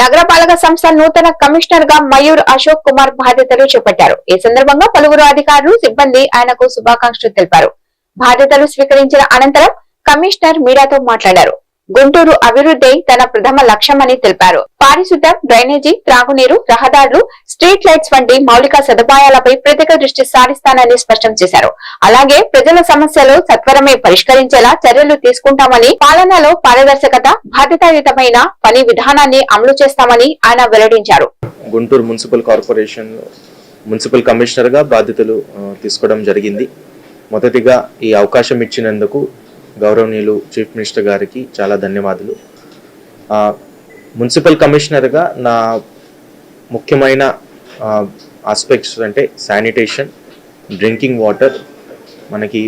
నగరపాలక సంస్థ నూతన కమిషనర్గా మయూర్ అశోక్ కుమార్ బాధ్యతలు చేపట్టారు. ఈ సందర్భంగా పలువురు అధికారులు సిబ్బంది ఆయనకు శుభాకాంక్షలు తెలిపారు. బాధ్యతలు స్వీకరించిన అనంతరం కమిషనర్ మీడియాతో మాట్లాడారు. గుంటూరు అభివృద్ధి తన ప్రథమ లక్ష్యమని తెలిపారు. పారిశుద్ధ్యం డ్రైనేజీ త్రాగునీరు రహదారులు స్ట్రీట్ లైట్స్ వంటి మౌలిక సదుపాయాలపై ప్రత్యేక దృష్టి సారిస్తానని స్పష్టం చేశారు. అలాగే ప్రజల సమస్యలు సత్వరమే పరిష్కరించేలా చర్యలు తీసుకుంటామని పాలనలో పారదర్శకత బాధ్యతాయుతమైన పని విధానాన్ని అమలు చేస్తామని ఆయన వెల్లడించారు. గుంటూరు మున్సిపల్ కార్పొరేషన్ మున్సిపల్ కమిషనర్గా బాధ్యతలు తీసుకోవడం జరిగింది. మొదటిగా ఈ అవకాశం ఇచ్చినందుకు గౌరవనీయులు చీఫ్ మినిస్టర్ గారికి చాలా ధన్యవాదాలు. మున్సిపల్ కమిషనర్గా నా ముఖ్యమైన ఆస్పెక్ట్స్ అంటే శానిటేషన్ డ్రింకింగ్ వాటర్ మనకి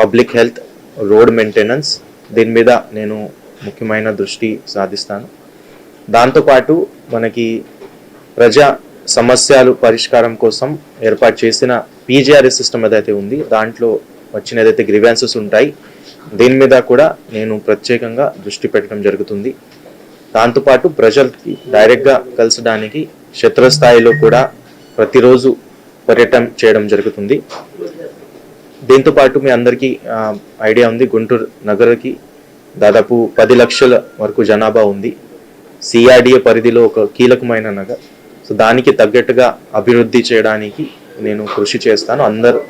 పబ్లిక్ హెల్త్ రోడ్ మెయింటెనెన్స్ దీని మీద నేను ముఖ్యమైన దృష్టి సాధిస్తాను. దాంతోపాటు మనకి ప్రజా సమస్యలు పరిష్కారం కోసం ఏర్పాటు చేసిన పీజీఆర్ఎస్ సిస్టమ్ ఏదైతే ఉంది దాంట్లో వచ్చిన ఏదైతే గ్రివాన్సెస్ ఉంటాయి. దీని మీద కూడా నేను ప్రత్యేకంగా దృష్టి పెట్టడం జరుగుతుంది. దాంతోపాటు ప్రజలకి డైరెక్ట్గా కలిసడానికి క్షేత్రస్థాయిలో కూడా ప్రతిరోజు పర్యటన చేయడం జరుగుతుంది. దీంతో పాటు మీ అందరికీ ఐడియా ఉంది. గుంటూరు నగరకి దాదాపు పది లక్షల వరకు జనాభా ఉంది. సిఆర్డిఏ పరిధిలో ఒక కీలకమైన నగర్. సో దానికి తగ్గట్టుగా అభివృద్ధి చేయడానికి నేను కృషి చేస్తాను. అందరు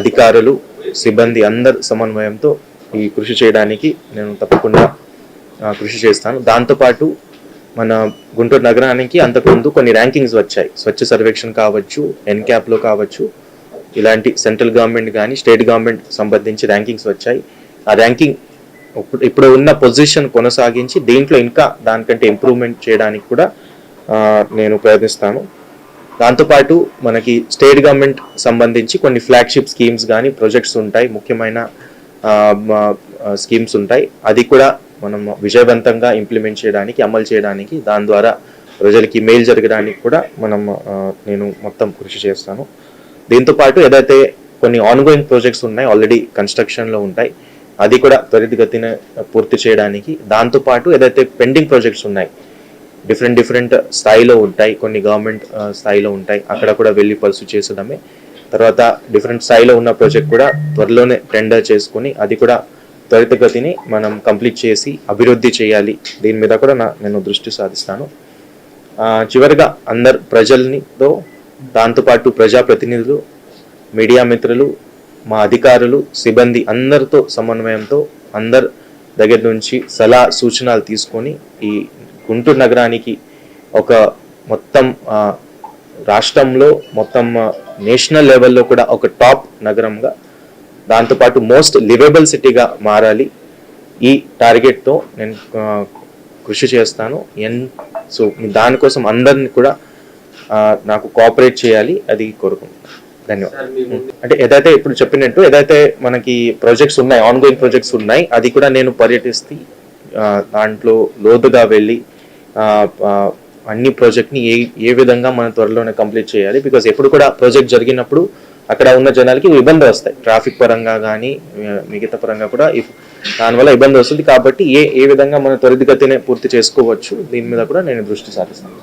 అధికారులు సిబ్బంది అందరు సమన్వయంతో ఈ కృషి చేయడానికి నేను తప్పకుండా కృషి చేస్తాను. దాంతోపాటు మన గుంటూరు నగరానికి అంతకుముందు కొన్ని ర్యాంకింగ్స్ వచ్చాయి. స్వచ్ఛ సర్వేక్షణ కావచ్చు ఎన్క్యాప్లో కావచ్చు ఇలాంటి సెంట్రల్ గవర్నమెంట్ కానీ స్టేట్ గవర్నమెంట్ సంబంధించి ర్యాంకింగ్స్ వచ్చాయి. ఆ ర్యాంకింగ్ ఇప్పుడు ఉన్న పొజిషన్ కొనసాగించి దీంట్లో ఇంకా దానికంటే ఇంప్రూవ్మెంట్ చేయడానికి కూడా నేను ప్రయత్నిస్తాను. దాంతోపాటు మనకి స్టేట్ గవర్నమెంట్ సంబంధించి కొన్ని ఫ్లాగ్షిప్ స్కీమ్స్ కానీ ప్రాజెక్ట్స్ ఉంటాయి. ముఖ్యమైన స్కీమ్స్ ఉంటాయి. అది కూడా మనం విజయవంతంగా ఇంప్లిమెంట్ చేయడానికి అమలు చేయడానికి దాని ద్వారా ప్రజలకి మేలు జరగడానికి కూడా మనం నేను మొత్తం కృషి చేస్తాను. దీంతో పాటు ఏదైతే కొన్ని ఆన్గోయింగ్ ప్రాజెక్ట్స్ ఉన్నాయి ఆల్రెడీ కన్స్ట్రక్షన్లో ఉంటాయి అది కూడా త్వరితగతిన పూర్తి చేయడానికి దాంతో పాటు ఏదైతే పెండింగ్ ప్రాజెక్ట్స్ ఉన్నాయి డిఫరెంట్ డిఫరెంట్ స్థాయిలో ఉంటాయి. కొన్ని గవర్నమెంట్ స్థాయిలో ఉంటాయి. అక్కడ కూడా వెళ్ళి పర్సు చేసడమే తర్వాత డిఫరెంట్ స్థాయిలో ఉన్న ప్రాజెక్ట్ కూడా త్వరలోనే టెండర్ చేసుకుని అది కూడా త్వరితగతిని మనం కంప్లీట్ చేసి అభివృద్ధి చేయాలి. దీని మీద కూడా నా నేను దృష్టి సాధిస్తాను. చివరిగా అందరు ప్రజలనితో దాంతోపాటు ప్రజాప్రతినిధులు మీడియా మిత్రులు మా అధికారులు సిబ్బంది అందరితో సమన్వయంతో అందరి దగ్గర నుంచి సలహా సూచనలు తీసుకొని ఈ గుంటూరు నగరానికి ఒక మొత్తం రాష్ట్రంలో మొత్తం నేషనల్ లెవెల్లో కూడా ఒక టాప్ నగరంగా దాంతోపాటు మోస్ట్ లివబుల్ సిటీగా మారాలి. ఈ టార్గెట్తో నేను కృషి చేస్తాను. ఎన్ సో దానికోసం అందరిని కూడా నాకు కోఆపరేట్ చేయాలి. అది కోరుకుంటున్నాను. ధన్యవాదాలు. అంటే ఏదైతే ఇప్పుడు చెప్పినట్టు ఏదైతే మనకి ప్రాజెక్ట్స్ ఉన్నాయి ఆన్ గోయింగ్ ప్రాజెక్ట్స్ ఉన్నాయి అది కూడా నేను పర్యటిస్తే దాంట్లో లోతుగా వెళ్ళి అన్ని ప్రాజెక్ట్ని ఏ ఏ విధంగా మనం త్వరలోనే కంప్లీట్ చేయాలి? బికాస్ ఎప్పుడు కూడా ప్రాజెక్ట్ జరిగినప్పుడు అక్కడ ఉన్న జనాలకి ఇబ్బంది వస్తాయి. ట్రాఫిక్ పరంగా కానీ మిగతా పరంగా కూడా ఇఫ్ దానివల్ల ఇబ్బంది వస్తుంది. కాబట్టి ఏ ఏ విధంగా మనం త్వరితగతినే పూర్తి చేసుకోవచ్చు దీని మీద కూడా నేను దృష్టి సారిస్తాను.